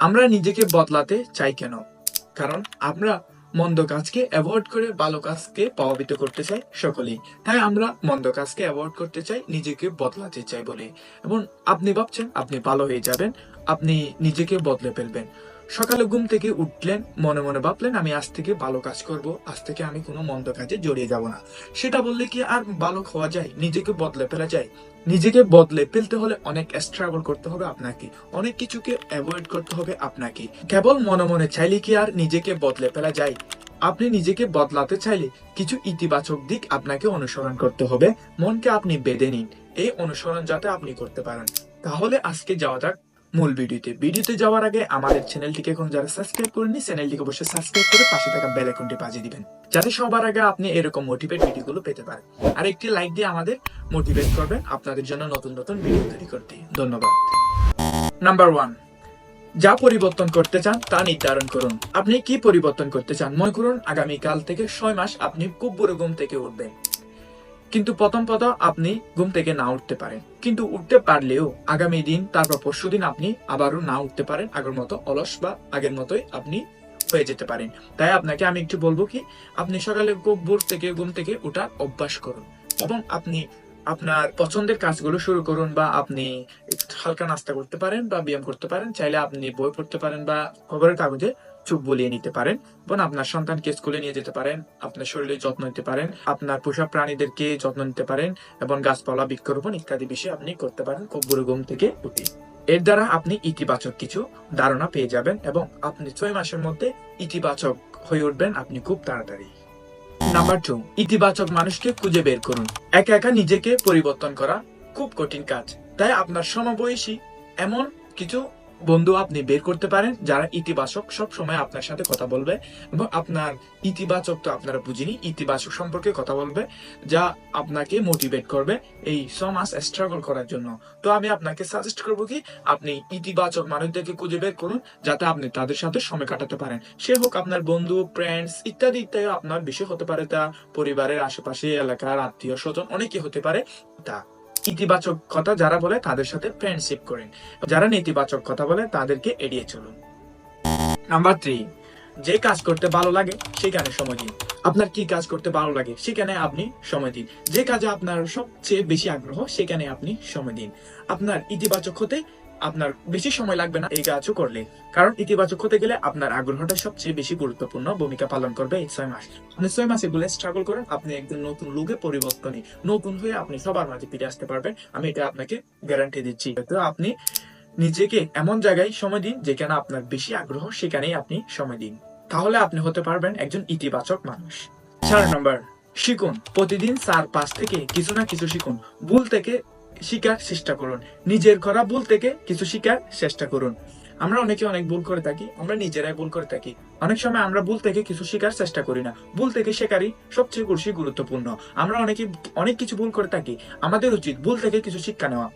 আমরা নিজেকে বদলাতে চাই কেন? কারণ আমরা মন্দ কাজকে অ্যাভয়েড করে ভালো কাজকে প্রভাবিত করতে চাই সকলেই। তাই আমরা মন্দ কাজকে অ্যাভয়েড করতে চাই, নিজেকে বদলাতে চাই বলে। এবং আপনি ভাবছেন, আপনি ভালো হয়ে যাবেন, আপনি নিজেকে বদলে ফেলবেন। সকালে ঘুম থেকে উঠলেন, মনে মনে ভাবলেন, আমি আজ থেকে ভালো কাজ করব, আজ থেকে আমি কোনো মন্দ কাজে জড়িয়ে যাব না। সেটা বললে কি আর ভালো হওয়া যায়? নিজেকে বদলে ফেলা যায়? নিজেকে বদলে ফেলতে হলে অনেক স্ট্রাগল করতে হবে আপনাকে। অনেক কিছুকে অ্যাভয়েড করতে হবে আপনাকে। কেবল মনে মনে চাইলে কি আর নিজেকে বদলে ফেলা যায়? আপনি নিজেকে বদলাতে চাইলে কিছু ইতিবাচক দিক আপনাকে অনুসরণ করতে হবে। মনকে আপনি বেঁধে নিন। এই অনুসরণ যাতে আপনি করতে পারেন। তাহলে আজকে যাওয়া যাক মূল ভিডিওতে। ভিডিওতে যাওয়ার আগে আমাদের চ্যানেলটিকে এখন যারা সাবস্ক্রাইব করেনি চ্যানেলটিকে অবশ্যই সাবস্ক্রাইব করে পাশে থাকা বেল আইকনটি বাজিয়ে দিবেন, যাতে সবার আগে আপনি এরকম মোটিভেট ভিডিওগুলো পেতে পারেন। আর একটি লাইক দিয়ে আমাদের মোটিভেট করবেন আপনাদের জন্য নতুন নতুন ভিডিও তৈরি করতে। ধন্যবাদ। নাম্বার ওয়ান যা পরিবর্তন করতে চান তা নির্ধারণ করুন। আপনি কি পরিবর্তন করতে চান মনে করুন, আগামীকাল থেকে ছয় মাস আপনি খুব বড় ঘুম থেকে উঠবেন। কিন্তু প্রথম প্রথম আপনি ঘুম থেকে না উঠতে পারেন। কিন্তু উঠতে পারলেও আগামী দিন, তারপর পরশু দিন আপনি আবারও না উঠতে পারেন। আগের মতো অলস বা আগের মতোই আপনি হয়ে যেতে পারেন। তাই আপনাকে আমি একটু বলব কি, আপনি সকালে ভোর থেকে ঘুম থেকে ওঠার অভ্যাস করুন এবং আপনি আপনার পছন্দের কাজগুলো শুরু করুন বা আপনি হালকা নাস্তা করতে পারেন বা ব্যায়াম করতে পারেন। চাইলে আপনি বই পড়তে পারেন বা খবরের কাগজে চুপ বলিয়ে নিতে পারেন। এবং আপনার সন্তানকে স্কুলে নিয়ে যেতে পারেন, আপনার শরীরের যত্ন নিতে পারেন, আপনার পোষা প্রাণীদেরকে যত্ন নিতে পারেন, এবং গাছপালা, বৃক্ষরোপণ ইত্যাদি বিষয়ে আপনি করতে পারেন খুব বুড়ো ঘুম থেকে উঠে। এর দ্বারা আপনি ইতিবাচক কিছু ধারণা পেয়ে যাবেন এবং আপনি ছয় মাসের মধ্যে ইতিবাচক হয়ে উঠবেন আপনি খুব তাড়াতাড়ি। নাম্বার টু ইতিবাচক মানুষকে খুঁজে বের করুন। একা একা নিজেকে পরিবর্তন করা খুব কঠিন কাজ। তাই আপনার সমবয়সী এমন কিছু বন্ধু, আপনি বের করতে পারেন। যারা ইতিবাচক সব সময় আপনার সাথে কথা বলবে এবং আপনার ইতিবাচক তো আপনারা বুঝিনি, ইতিবাচক সম্পর্কে কথা বলবে, যা আপনাকে মোটিভেট করবে এই সমাজ স্ট্রাগল করার জন্য। তো আমি আপনাকে সাজেস্ট করব কি, আপনি ইতিবাচক মানুষদেরকে খুঁজে বের করুন, যাতে আপনি তাদের সাথে সময় কাটাতে পারেন। সে হোক আপনার বন্ধু ফ্রেন্ডস ইত্যাদি ইত্যাদি আপনার বিষয় হতে পারে তা পরিবারের আশেপাশে, এলাকার আত্মীয় স্বজন অনেকে হতে পারে তা। ইতিবাচক কথা যারা বলে তাদের সাথে ফ্রেন্ডশিপ করেন। যারা নেতিবাচক কথা বলে তাদেরকে এড়িয়ে চলুন। নাম্বার থ্রি যে কাজ করতে ভালো লাগে সেখানে সময় দিন। আপনার কি কাজ করতে ভালো লাগে সেখানে আপনি সময় দিন। যে কাজে আপনার সবচেয়ে বেশি আগ্রহ সেখানে আপনি সময় দিন। আপনার ইতিবাচক হতে আপনার বেশি সময় লাগবে না এই কাজও করলে। কারণ ইতিবাচক হতে গেলে আপনার আগ্রহটা সবচেয়ে বেশি গুরুত্বপূর্ণ ভূমিকা পালন করবে এই ছয় মাস। আপনি ছয় মাসে গুলো স্ট্রাগল করেন আপনি একজন নতুন লুকে পরিবর্তনে নতুন হয়ে আপনি সবার মাঝে ফিরে আসতে পারবেন। আমি এটা আপনাকে গ্যারান্টি দিচ্ছি। তো আপনি নিজেকে এমন জায়গায় সময় দিন যেখানে আপনার বেশি আগ্রহ, সেখানেই আপনি সময় দিন। তাহলে আপনি হতে পারবেন একজন ইতিবাচক মানুষ। চার নম্বর, শিখুন। প্রতিদিন চার পাঁচ থেকে কিছু না কিছু শিখুন। ভুল থেকে শিকার চেষ্টা করুন। নিজের করা ভুল থেকে কিছু শিকার চেষ্টা করুন। আমরা অনেকে অনেক ভুল করে থাকি, আমরা নিজেরাই ভুল করে থাকি। অনেক সময় আমরা ভুল থেকে কিছু শেখার চেষ্টা করি না। ভুল থেকে শেখারই সবচেয়ে বেশি গুরুত্বপূর্ণ। আমরা অনেকে অনেক কিছু ভুল করে থাকি, আমাদের উচিত ভুল থেকে কিছু শিক্ষা নেওয়া।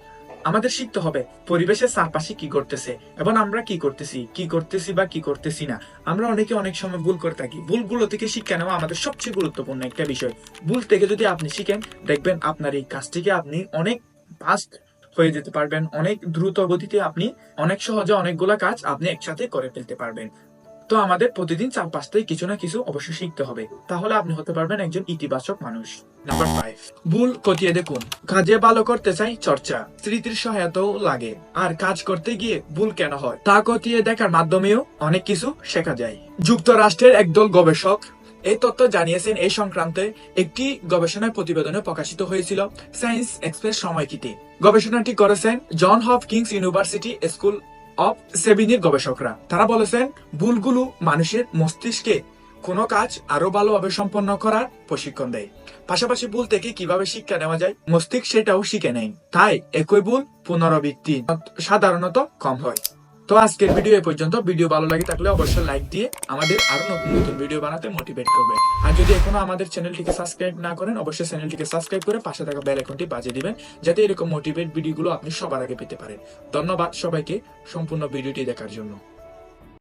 আমাদের শিখতে হবে পরিবেশের চারপাশে কি করতেছে এবং আমরা কি করতেছি কি করতেছি বা কি করতেছি না। আমরা অনেকে অনেক সময় ভুল করে থাকি। ভুলগুলো থেকে শিক্ষা নেওয়া আমাদের সবচেয়ে গুরুত্বপূর্ণ একটা বিষয়। ভুল থেকে যদি আপনি শিখেন, দেখবেন আপনার এই কাজটিকে আপনি অনেক ফাস্ট হয়ে যেতে পারবেন। অনেক দ্রুত গতিতে আপনি অনেক সহজে অনেকগুলা কাজ আপনি একসাথে করে ফেলতে পারবেন। তো আমাদের প্রতিদিন চার পাঁচটাই কিছু না কিছু অবশ্যই শিখতে হবে। তাহলে আপনি হতে পারবেন একজন ইতিবাচক মানুষ। নাম্বার ফাইভ ভুল খতিয়ে দেখুন। কাজে ভালো করতে চাই চর্চা, স্মৃতির সহায়তাও লাগে। আর কাজ করতে গিয়ে ভুল কেন হয়? তা খতিয়ে দেখার মাধ্যমেও অনেক কিছু শেখা যায়। যুক্তরাষ্ট্রের একদল গবেষক এই তথ্য জানিয়েছেন এই সংক্রান্তে একটি গবেষণা প্রতিবেদনে প্রকাশিত হয়েছিল সায়েন্স এক্সপ্রেস সময়কিতে। গবেষণাটি করেছেন John Hopkins university school of সেভিনির গবেষকরা। তারা বলেছেন, ভুলগুলো মানুষের মস্তিষ্কে কোনো কাজ আরও ভালোভাবে সম্পন্ন করার প্রশিক্ষণ দেয়। পাশাপাশি ভুল থেকে কীভাবে শিক্ষা নেওয়া যায়, মস্তিষ্ক সেটাও শিখে নেয়। তাই একই ভুল পুনরাবৃত্তি সাধারণত কম হয়। তো আজকের ভিডিও এ পর্যন্ত। ভিডিও ভালো লাগে থাকলে অবশ্যই লাইক দিয়ে আমাদের আরও নতুন নতুন ভিডিও বানাতে মোটিভেট করবে। আর যদি এখনও আমাদের চ্যানেলটিকে সাবস্ক্রাইব না করেন, অবশ্যই চ্যানেলটিকে সাবস্ক্রাইব করে পাশে থাকা বেল আইকনটি বাজিয়ে দিবেন, যাতে এরকম মোটিভেট ভিডিওগুলো আপনি সবার আগে পেতে পারেন। ধন্যবাদ সবাইকে সম্পূর্ণ ভিডিওটি দেখার জন্য।